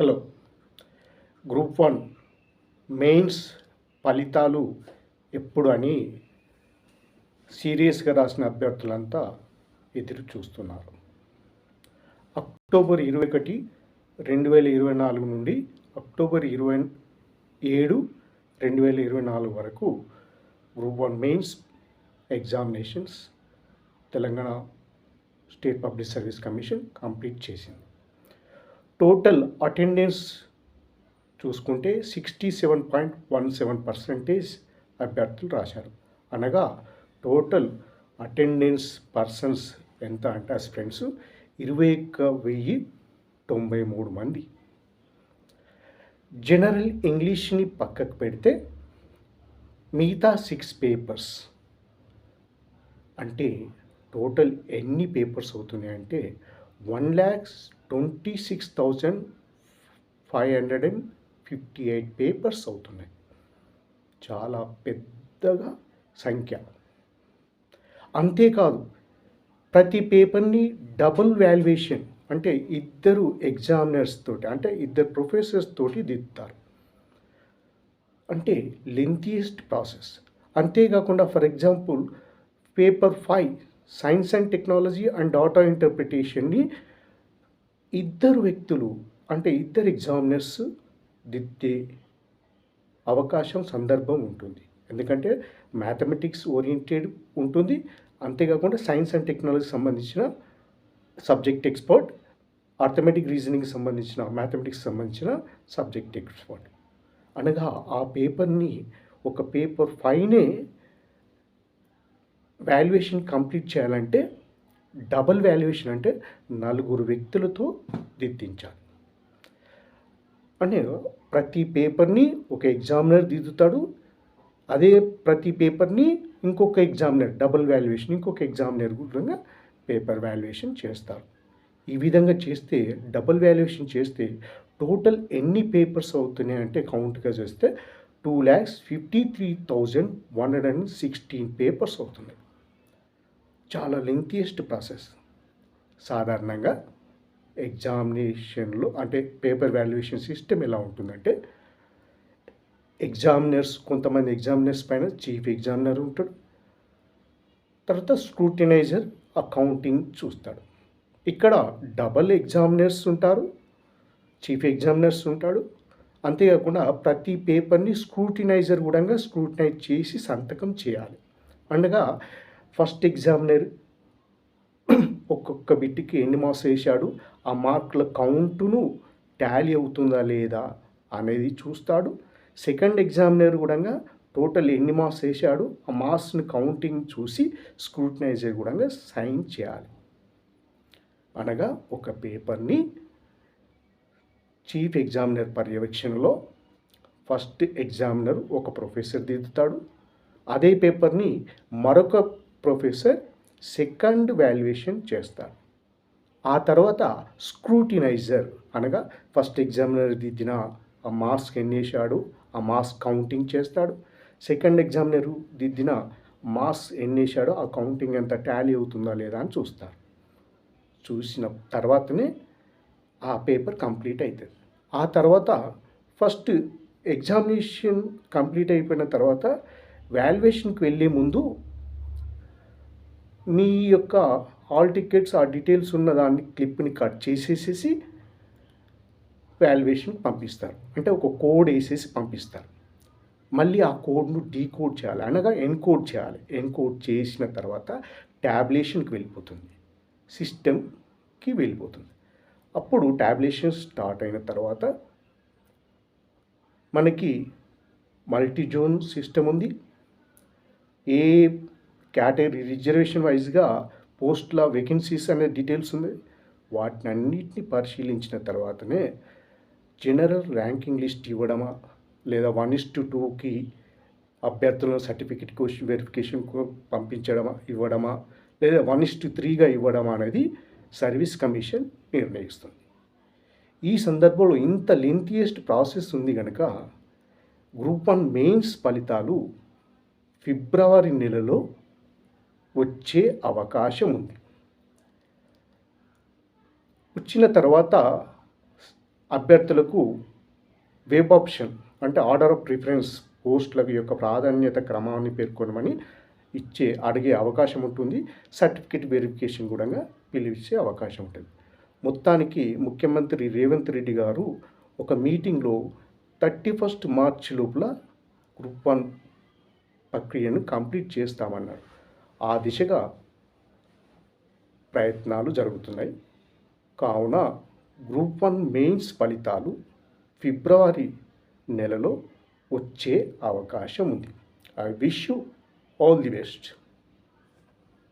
Hello. Group one mains ఫలితాలు ఎప్పుడు అని సీరియస్గా రాసిన అభ్యర్థులంతా ఎదురు చూస్తున్నారు. అక్టోబర్ ఇరవై ఒకటి రెండు వేల ఇరవై నాలుగు నుండి అక్టోబర్ ఇరవై ఏడు రెండు వేల ఇరవై నాలుగు వరకు group one mains examinations Telangana state public service commission complete చేసింది. టోటల్ అటెండెన్స్ చూసుకుంటే sixty seven point one seven percentage అభ్యర్థులు రాశారు. అనగా టోటల్ అటెండెన్స్ పర్సన్స్ ఎంత అంటే ఫ్రెండ్స్ ఇరవై ఒక్క వెయ్యి తొంభై మూడు మంది. జనరల్ ఇంగ్లీష్ని పక్కకు పెడితే మిగతా సిక్స్ పేపర్స్ అంటే టోటల్ ఎన్ని papers అవుతున్నాయంటే one lakhs twenty six thousand five hundred and fifty eight papers అవుతున్నాయి. చాలా పెద్దగా సంఖ్య. అంతేకాదు ప్రతి పేపర్ని డబుల్ వాల్యుయేషన్ అంటే ఇద్దరు ఎగ్జామినర్స్ తోటి అంటే ఇద్దరు ప్రొఫెసర్స్ తోటి దిద్దుతారు. అంటే లెంతియెస్ట్ ప్రాసెస్. అంతేకాకుండా for example paper five science and technology and data ఇంటర్ప్రిటేషన్ని ఇద్దరు వ్యక్తులు అంటే ఇద్దరు ఎగ్జామినర్స్ దిద్దే అవకాశం సందర్భం ఉంటుంది. ఎందుకంటే మ్యాథమెటిక్స్ ఓరియంటెడ్ ఉంటుంది. అంతేకాకుండా సైన్స్ అండ్ టెక్నాలజీకి సంబంధించిన సబ్జెక్ట్ ఎక్స్పర్ట్ అర్థమెటిక్ రీజనింగ్కి సంబంధించిన మ్యాథమెటిక్స్ సంబంధించిన సబ్జెక్ట్ ఎక్స్పర్ట్ అనగా ఆ పేపర్ని ఒక పేపర్ ఫైనే వాల్యుయేషన్ కంప్లీట్ చేయాలంటే డబల్ వాల్యుయేషన్ అంటే నలుగురు వ్యక్తులతో దిద్దించాలి. అంటే ప్రతి పేపర్ని ఒక ఎగ్జామినర్ దిద్దుతాడు అదే ప్రతి పేపర్ని ఇంకొక ఎగ్జామినర్ డబుల్ వాల్యుయేషన్ ఇంకొక ఎగ్జామినర్ కూడా పేపర్ వాల్యుయేషన్ చేస్తారు. ఈ విధంగా చేస్తే డబుల్ వాల్యుయేషన్ చేస్తే టోటల్ ఎన్ని పేపర్స్ అవుతున్నాయి అంటే కౌంట్గా చేస్తే two lakhs fifty three thousand one hundred and sixteen papers అవుతున్నాయి. చాలా లెంతియెస్ట్ ప్రాసెస్. సాధారణంగా ఎగ్జామినేషన్లో అంటే పేపర్ వాల్యుయేషన్ సిస్టమ్ ఎలా ఉంటుందంటే ఎగ్జామినర్స్ కొంతమంది ఎగ్జామినర్స్ పైన చీఫ్ ఎగ్జామినర్ ఉంటాడు. తర్వాత స్క్రూటినైజర్ అకౌంటింగ్ చూస్తాడు. ఇక్కడ డబల్ ఎగ్జామినర్స్ ఉంటారు చీఫ్ ఎగ్జామినర్స్ ఉంటాడు. అంతేకాకుండా ప్రతి పేపర్ని స్క్రూటినైజర్ కూడా స్క్రూటినైజ్ చేసి సంతకం చేయాలి. అనగా ఫస్ట్ ఎగ్జామినర్ ఒక్కొక్క బిట్కి ఎన్ని మార్క్స్ వేశాడు ఆ మార్కుల కౌంటును టాలీ అవుతుందా లేదా అనేది చూస్తాడు. సెకండ్ ఎగ్జామినర్ కూడా టోటల్ ఎన్ని మార్క్స్ వేశాడు ఆ మార్క్స్ని కౌంటింగ్ చూసి స్క్రూటినైజర్ కూడా సైన్ చేయాలి. అనగా ఒక పేపర్ని చీఫ్ ఎగ్జామినర్ పర్యవేక్షణలో ఫస్ట్ ఎగ్జామినర్ ఒక ప్రొఫెసర్ దిద్దుతాడు. అదే పేపర్ని మరొక ప్రొఫెసర్ సెకండ్ వాల్యుయేషన్ చేస్తారు. ఆ తర్వాత స్క్రూటినైజర్ అనగా ఫస్ట్ ఎగ్జామినర్ దిద్దిన ఆ మార్క్స్ ఎన్ని వేసాడు ఆ మార్క్స్ కౌంటింగ్ చేస్తాడు. సెకండ్ ఎగ్జామినర్ దిద్దిన మార్క్స్ ఎన్ని వేసాడో ఆ కౌంటింగ్ ఎంత టాలీ అవుతుందా లేదా అని చూస్తారు. చూసిన తర్వాతనే ఆ పేపర్ కంప్లీట్ అవుతుంది ఆ తర్వాత ఫస్ట్ ఎగ్జామినేషన్ కంప్లీట్ అయిపోయిన తర్వాత వాల్యుయేషన్కి వెళ్ళే ముందు మీ యొక్క హాల్ టికెట్స్ ఆ డీటెయిల్స్ ఉన్న దాన్ని క్లిప్ని కట్ చేసేసేసి వాల్యుయేషన్ పంపిస్తారు. అంటే ఒక కోడ్ వేసేసి పంపిస్తారు. మళ్ళీ ఆ కోడ్ను డీకోడ్ చేయాలి. అనగా ఎన్కోడ్ చేయాలి. ఎన్కోడ్ చేసిన తర్వాత ట్యాబ్లేషన్కి వెళ్ళిపోతుంది. సిస్టమ్కి వెళ్ళిపోతుంది. అప్పుడు ట్యాబ్లేషన్ స్టార్ట్ అయిన తర్వాత మనకి మల్టీజోన్ సిస్టమ్ ఉంది. ఏ కేటగిరీ రిజర్వేషన్ వైజ్గా పోస్టుల వేకెన్సీస్ అనే డీటెయిల్స్ ఉంది. వాటిని అన్నిటిని పరిశీలించిన తర్వాతనే జనరల్ ర్యాంకింగ్ లిస్ట్ ఇవ్వడమా లేదా వన్ ఇస్ టు టూకి అభ్యర్థులను సర్టిఫికెట్ క్వశ్చన్ వెరిఫికేషన్ పంపించడమా ఇవ్వడమా లేదా వన్ ఇస్ టు త్రీగా ఇవ్వడమా అనేది సర్వీస్ కమిషన్ నిర్ణయిస్తుంది. ఈ సందర్భంలో ఇంత లెంతియెస్ట్ ప్రాసెస్ ఉంది కనుక గ్రూప్ వన్ మెయిన్స్ ఫలితాలు ఫిబ్రవరి నెలలో వచ్చే అవకాశం ఉంది. వచ్చిన తర్వాత అభ్యర్థులకు వెబ్ ఆప్షన్ అంటే ఆర్డర్ ఆఫ్ ప్రిఫరెన్స్ పోస్టుల యొక్క ప్రాధాన్యత క్రమాన్ని పేర్కొనమని ఇచ్చే అడిగే అవకాశం ఉంటుంది. సర్టిఫికేట్ వెరిఫికేషన్ కూడా పిలిచే అవకాశం ఉంటుంది. మొత్తానికి ముఖ్యమంత్రి రేవంత్ రెడ్డి గారు ఒక మీటింగ్లో థర్టీ ఫస్ట్ మార్చ్ లోపల గ్రూప్ వన్ ప్రక్రియను కంప్లీట్ చేస్తామన్నారు. ఆ దిశగా ప్రయత్నాలు జరుగుతున్నాయి. కావున గ్రూప్ వన్ మెయిన్స్ ఫలితాలు ఫిబ్రవరి నెలలో వచ్చే అవకాశం ఉంది. I wish you all the best.